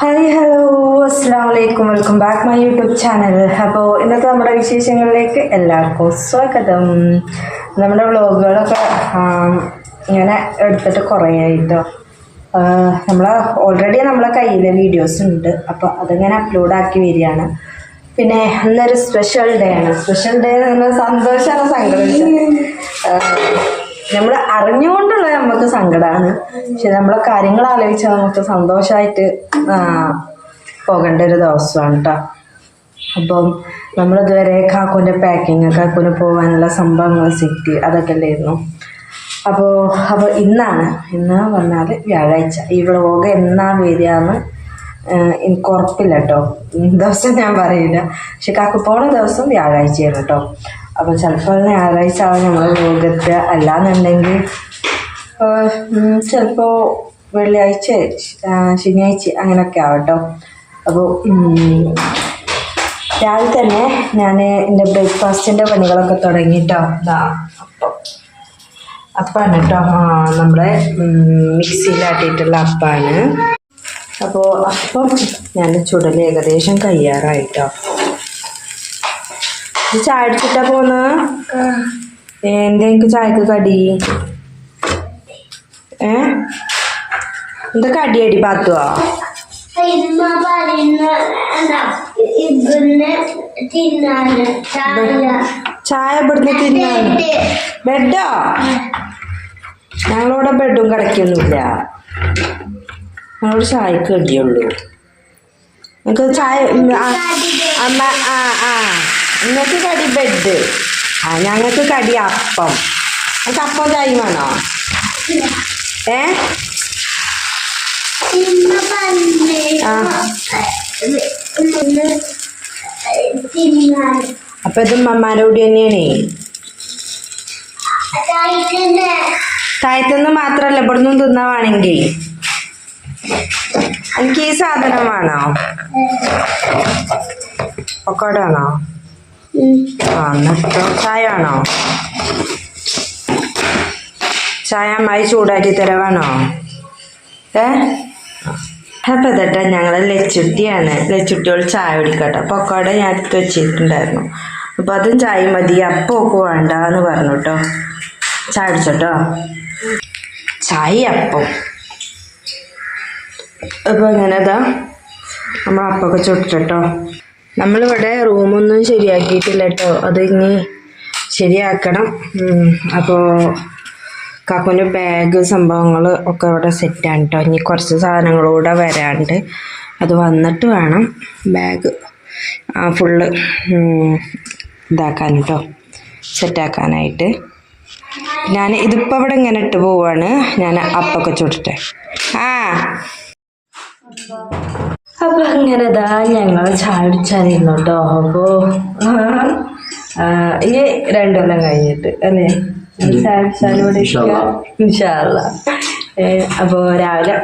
Hi hello അസ്സാം വലൈക്കും welcome back my YouTube channel അപ്പോൾ ഇന്നത്തെ നമ്മുടെ വിശേഷങ്ങളിലേക്ക് എല്ലാവർക്കും സ്വാഗതം. നമ്മുടെ വ്ളോഗുകളൊക്കെ ഇങ്ങനെ എടുത്തിട്ട് കുറേ ആയിട്ടോ നമ്മൾ ഓൾറെഡി നമ്മളെ കയ്യിൽ വീഡിയോസ് ഉണ്ട്. അപ്പോൾ അതിങ്ങനെ അപ്ലോഡ് ആക്കി വരികയാണ്. പിന്നെ ഇന്നൊരു സ്പെഷ്യൽ ഡേ ആണ്. സ്പെഷ്യൽ ഡേ എന്ന് പറഞ്ഞാൽ സന്തോഷമാണ് സംഘടിച്ചത് നമ്മൾ അറിഞ്ഞുകൊണ്ടുള്ള നമുക്ക് സങ്കടമാണ് പക്ഷെ നമ്മളെ കാര്യങ്ങൾ ആലോചിച്ചാൽ നമുക്ക് സന്തോഷമായിട്ട് പോകേണ്ട ഒരു ദിവസമാണ് കേട്ടോ അപ്പം നമ്മളിതുവരെ കാക്കൂന്റെ പാക്കിങ് കാക്കൂന് പോകാനുള്ള സംഭവങ്ങൾ സിറ്റി അതൊക്കെ അല്ലായിരുന്നു. അപ്പോൾ അപ്പോൾ ഇന്നാണ് ഇന്ന് പറഞ്ഞാൽ വ്യാഴാഴ്ച. ഈ വ്ളോഗ് എന്നാ വരികയെന്ന് എനിക്ക് ഉറപ്പില്ല കേട്ടോ ദിവസം ഞാൻ പറയില്ല. പക്ഷെ കാക്കു പോണ ദിവസം വ്യാഴാഴ്ചയാണ് കേട്ടോ അപ്പോൾ ചിലപ്പോൾ ഞായറാഴ്ച ആവും നമ്മൾ ലോകത്ത് അല്ലാന്നുണ്ടെങ്കിൽ ചിലപ്പോൾ വെള്ളിയാഴ്ച ശനിയാഴ്ച അങ്ങനെയൊക്കെ ആവട്ടോ. അപ്പോൾ രാവിലെ തന്നെ ഞാൻ എന്റെ ബ്രേക്ക്ഫാസ്റ്റിന്റെ പണികളൊക്കെ തുടങ്ങിയിട്ടോ എന്താ അപ്പം അപ്പാണ് കേട്ടോ നമ്മുടെ മിക്സിയിലാട്ടിയിട്ടുള്ള അപ്പാണ്. അപ്പോൾ അപ്പം ഞാൻ ചുടൽ ഏകദേശം കഴിയാറായിട്ടോ. ഇത് ചായ അടിച്ചിട്ടാ പോന്ന്? എന്താ എനിക്ക് ചായക്ക് കടി? ഏ? എന്താ കടിയടി പാത്തുവാ ചായ. ഇവിടുന്ന് തിന്നാൻ ബെഡോ. ഞങ്ങളിവിടെ ബെഡും കിടക്കൊന്നുമില്ല ഞങ്ങളോട് ചായക്ക് കടിയുള്ളൂ. നിങ്ങൾക്ക് ചായ അമ്മ ആ ആ. നിങ്ങൾക്ക് കടി ബെഡ്. ആ ഞങ്ങൾക്ക് കടി അപ്പം. അപ്പം ചായ വേണോ? ഏ? തിന്നാന് ഇത് മമ്മാന്റെ കൂടി തന്നെയാണേ. താഴത്തുനിന്ന് മാത്രമല്ല ഇവിടുന്ന് തിന്നാവാണെങ്കിൽ എനിക്ക് ഈ സാധനം വേണോ? പക്കോട വേണോ ആ എന്നിട്ടോ ചായ വേണോ? ചായ അമ്മായി ചൂടാക്കി തരവാണോ? ഏ? അപ്പം ഇതട്ടെ ഞങ്ങൾ ലച്ചുട്ടിയാണ്. ലച്ചുട്ടിയോട് ചായ കുടിക്കട്ടെ. പക്കോട ഞാൻ എടുത്ത് വെച്ചിട്ടുണ്ടായിരുന്നു. അപ്പം അതും ചായ മതി. അപ്പം ഒക്കെ വേണ്ട എന്ന് പറഞ്ഞു കേട്ടോ ചായ കുടിച്ചോട്ടോ ചായ അപ്പം. അപ്പോൾ അങ്ങനെ ഇതാ. നമ്മൾ അപ്പൊക്കെ ചുട്ടിട്ടോ നമ്മളിവിടെ റൂമൊന്നും ശരിയാക്കിയിട്ടില്ല കേട്ടോ അത് ഇനി ശരിയാക്കണം. അപ്പോൾ കാക്കുവിന്റെ ബാഗ് സംഭവങ്ങൾ ഒക്കെ ഇവിടെ സെറ്റാണ് കേട്ടോ ഇനി കുറച്ച് സാധനങ്ങളൂടെ വരാണ്ട്. അത് വന്നിട്ട് വേണം ബാഗ് ഫുള്ള് ഇതാക്കാൻ കേട്ടോ സെറ്റാക്കാനായിട്ട് ഞാൻ ഇതിപ്പോൾ ഇവിടെ ഇങ്ങനെ ഇട്ട് പോവാണ്. ഞാൻ അപ്പൊക്കെ ചുട്ടിട്ടെ. ആ. അപ്പോൾ അങ്ങനെ ഇതാ ഞങ്ങൾ ചാടിച്ചറിയുന്നുണ്ടോ അപ്പോ അപ്പോൾ ഈ രണ്ടെല്ലാം കഴിഞ്ഞിട്ട് അല്ലേ? ഇൻഷാല്ല അപ്പോൾ രാവിലെ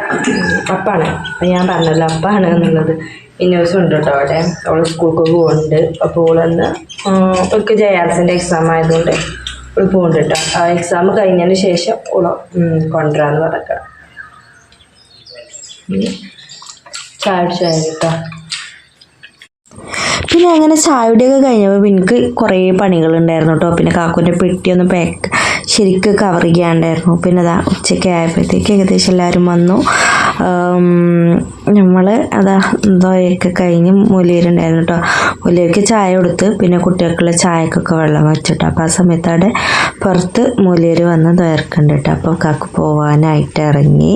അപ്പാണ്. അപ്പം ഞാൻ പറഞ്ഞല്ലോ അപ്പാണ് എന്നുള്ളത്. ഇന്നോസ് ഉണ്ട് കേട്ടോ അവിടെ. അവൾ സ്കൂൾക്ക് പോകുന്നുണ്ട് അപ്പോൾ ഓളന്ന് ഒക്കെ ജെ എക്സാം ആയതുകൊണ്ട് അവൾ പോകുന്നുണ്ട് കേട്ടോ ആ എക്സാം കഴിഞ്ഞതിന് ശേഷം ഓൾ കൊണ്ടുവരാമെന്ന് പറഞ്ഞേക്കാം ചായ കുടിച്ചാൽ കേട്ടോ പിന്നെ അങ്ങനെ ചായയുടെയൊക്കെ കഴിഞ്ഞപ്പോൾ എനിക്ക് കുറേ പണികളുണ്ടായിരുന്നു കേട്ടോ പിന്നെ കാക്കുവിന്റെ പെട്ടിയൊന്ന് പാക്ക് ശരിക്ക് കവർ ചെയ്യാണ്ടായിരുന്നു. പിന്നെ അതാ ഉച്ചയ്ക്ക് ആയപ്പോഴത്തേക്ക് ഏകദേശം എല്ലാവരും വന്നു. നമ്മൾ അതാ എന്തോയൊക്കെ കഴിഞ്ഞ് മൂലിയരുണ്ടായിരുന്നു കേട്ടോ മൂലിയർക്ക് ചായ കൊടുത്ത് പിന്നെ കുട്ടികൾക്കുള്ള ചായക്കൊക്കെ വെള്ളം വെച്ചിട്ടോ. അപ്പോൾ ആ സമയത്ത് അവിടെ പുറത്ത് മൂലിയർ വന്ന് തയ്യാറുക്കുന്നുണ്ട് കേട്ടോ അപ്പോൾ കാക്കു പോവാനായിട്ട് ഇറങ്ങി.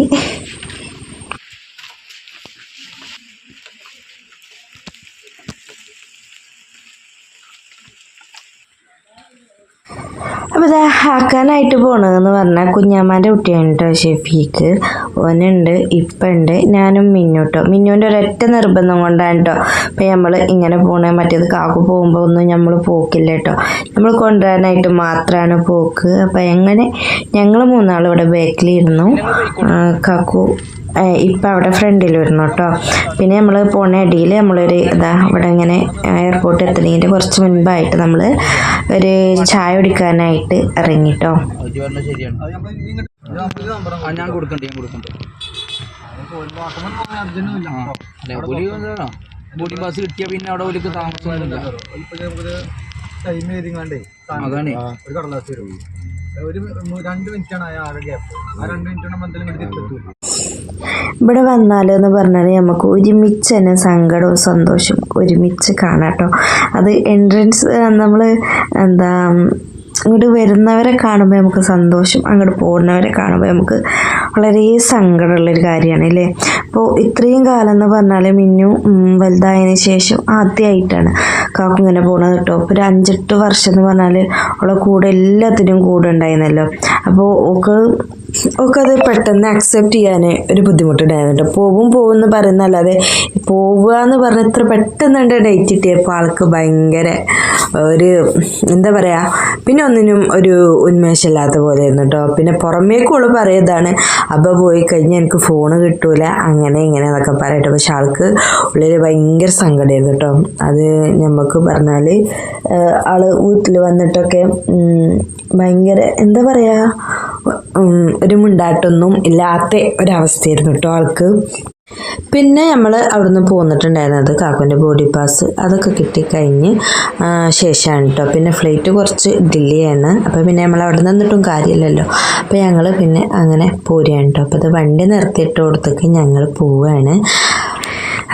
അപ്പോൾ ഇത് ആക്കാനായിട്ട് പോണതെന്ന് പറഞ്ഞാൽ കുഞ്ഞാമ്മാന്റെ കുട്ടിയാണ് കേട്ടോ ഷെഫീക്ക് ഓനുണ്ട് ഇപ്പുണ്ട് ഞാനും മിന്നുട്ടോ മിന്നുവിന്റെ ഒരൊറ്റ നിർബന്ധം കൊണ്ടാണ് കേട്ടോ അപ്പോൾ നമ്മൾ ഇങ്ങനെ പോണേ മറ്റേത് കാക്കു പോകുമ്പോൾ ഒന്നും നമ്മൾ പോക്കില്ല കേട്ടോ നമ്മൾ കൊണ്ടുവരാനായിട്ട് മാത്രമാണ് പോക്ക്. അപ്പോൾ എങ്ങനെ? ഞങ്ങൾ മൂന്നാൾ ഇവിടെ ബാക്കിലിരുന്നു കാക്കു ഇപ്പം അവിടെ ഫ്രണ്ടിൽ വരുന്നു കേട്ടോ പിന്നെ നമ്മൾ പോണ അടിയിൽ നമ്മളൊരു ഇതാ ഇവിടെ ഇങ്ങനെ എയർപോർട്ട് എത്തുന്നതിന്റെ കുറച്ച് മുൻപായിട്ട് നമ്മൾ ഒരു ചായ കുടിക്കാനായിട്ട് ഇറങ്ങിട്ടോ ഞാൻ കൊടുക്കണ്ട ഞാൻ കൊടുക്കണ്ടേ. ബോഡി കിട്ടിയ പിന്നെ അവിടെ താമസമൊന്നുമില്ല അതാണ്. ഒരു കടലാസ് ഒരു രണ്ട് മിനിറ്റാണ് ആ ആകെ ഗ്യാപ്പ് ആ രണ്ട് മിനിറ്റ് കൊണ്ട് എന്തെങ്കിലും ഇവിടെ വന്നാൽ എന്ന് പറഞ്ഞാൽ നമുക്ക് ഒരുമിച്ച് തന്നെ സങ്കടവും സന്തോഷവും ഒരുമിച്ച് കാണാം കേട്ടോ അത് എൻട്രൻസ് നമ്മൾ എന്താ ഇങ്ങോട്ട് വരുന്നവരെ കാണുമ്പോൾ നമുക്ക് സന്തോഷം അങ്ങോട്ട് പോകുന്നവരെ കാണുമ്പോൾ നമുക്ക് വളരെ സങ്കടമുള്ളൊരു കാര്യമാണ് അല്ലേ അപ്പോൾ ഇത്രയും കാലം എന്ന് പറഞ്ഞാൽ മിന്നു വലുതായതിനു ശേഷം ആദ്യമായിട്ടാണ് കാക്കു ഇങ്ങനെ പോണത് കേട്ടോ. ഒരു അഞ്ചെട്ട് വർഷം എന്ന് പറഞ്ഞാൽ അവളെ കൂടെ എല്ലാത്തിനും കൂടെ ഉണ്ടായിരുന്നല്ലോ. അപ്പോൾ ഒക്കെ ഒക്കെ അത് പെട്ടെന്ന് അക്സെപ്റ്റ് ചെയ്യാൻ ഒരു ബുദ്ധിമുട്ടുണ്ടായിരുന്നു കേട്ടോ. പോവും പോകും എന്ന് പറയുന്നല്ലാതെ പോവുക എന്ന് പറഞ്ഞ ഇത്ര പെട്ടെന്നുണ്ട് ഡേറ്റ് കിട്ടിയപ്പോൾ ആൾക്ക് ഭയങ്കര ഒരു എന്താ പറയുക പിന്നെ ഒന്നിനും ഒരു ഉന്മേഷമില്ലാത്ത പോലെയായിരുന്നു കേട്ടോ. പിന്നെ പുറമേക്കുള്ള പറയുന്നതാണ് അപ്പോൾ പോയി കഴിഞ്ഞാൽ എനിക്ക് ഫോണ് കിട്ടൂല അങ്ങനെ ഇങ്ങനെ എന്നൊക്കെ പറയട്ടെ. പക്ഷെ ആൾക്ക് ഉള്ളിൽ ഭയങ്കര സങ്കടമായിരുന്നു കേട്ടോ. അത് നമുക്ക് പറഞ്ഞാൽ ആൾ വീട്ടിൽ വന്നിട്ടൊക്കെ ഭയങ്കര എന്താ പറയുക ഒരു മിണ്ടാട്ടൊന്നും ഇല്ലാത്ത ഒരവസ്ഥയായിരുന്നു കേട്ടോ ആൾക്ക്. പിന്നെ നമ്മൾ അവിടുന്ന് പോന്നിട്ടുണ്ടായിരുന്നത് കാക്കുവിന്റെ ബോഡി പാസ് അതൊക്കെ കിട്ടിക്കഴിഞ്ഞ് ശേഷമാണ് കേട്ടോ പിന്നെ ഫ്ലൈറ്റ് കുറച്ച് ഡിലേ ആണ്. അപ്പോൾ പിന്നെ നമ്മൾ അവിടെ നിന്നിട്ടും കാര്യമില്ലല്ലോ. അപ്പോൾ ഞങ്ങൾ പിന്നെ അങ്ങനെ പോരുകയാണ് കേട്ടോ അപ്പോൾ അത് വണ്ടി നിർത്തിയിട്ട് കൊടുത്തേക്ക് ഞങ്ങൾ പോവുകയാണ്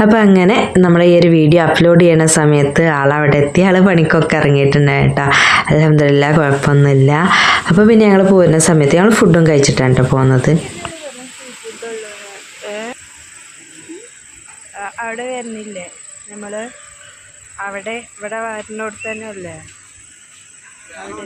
അപ്പോൾ അങ്ങനെ നമ്മൾ ഈ ഒരു വീഡിയോ അപ്ലോഡ് ചെയ്യുന്ന സമയത്ത് ആളവിടെ എത്തി. ആൾ പണിക്കൊക്കെ ഇറങ്ങിയിട്ടുണ്ടായി കേട്ടോ അലഹമില്ല കുഴപ്പമൊന്നുമില്ല. അപ്പോൾ പിന്നെ ഞങ്ങൾ പോരുന്ന സമയത്ത് ഞങ്ങൾ ഫുഡും കഴിച്ചിട്ടാണ് കേട്ടോ പോകുന്നത് അവിടെ വരുന്നില്ലേ? നമ്മൾ അവിടെ ഇവിടെ വരുന്നോടത്ത് തന്നെ അല്ലേ അവിടെ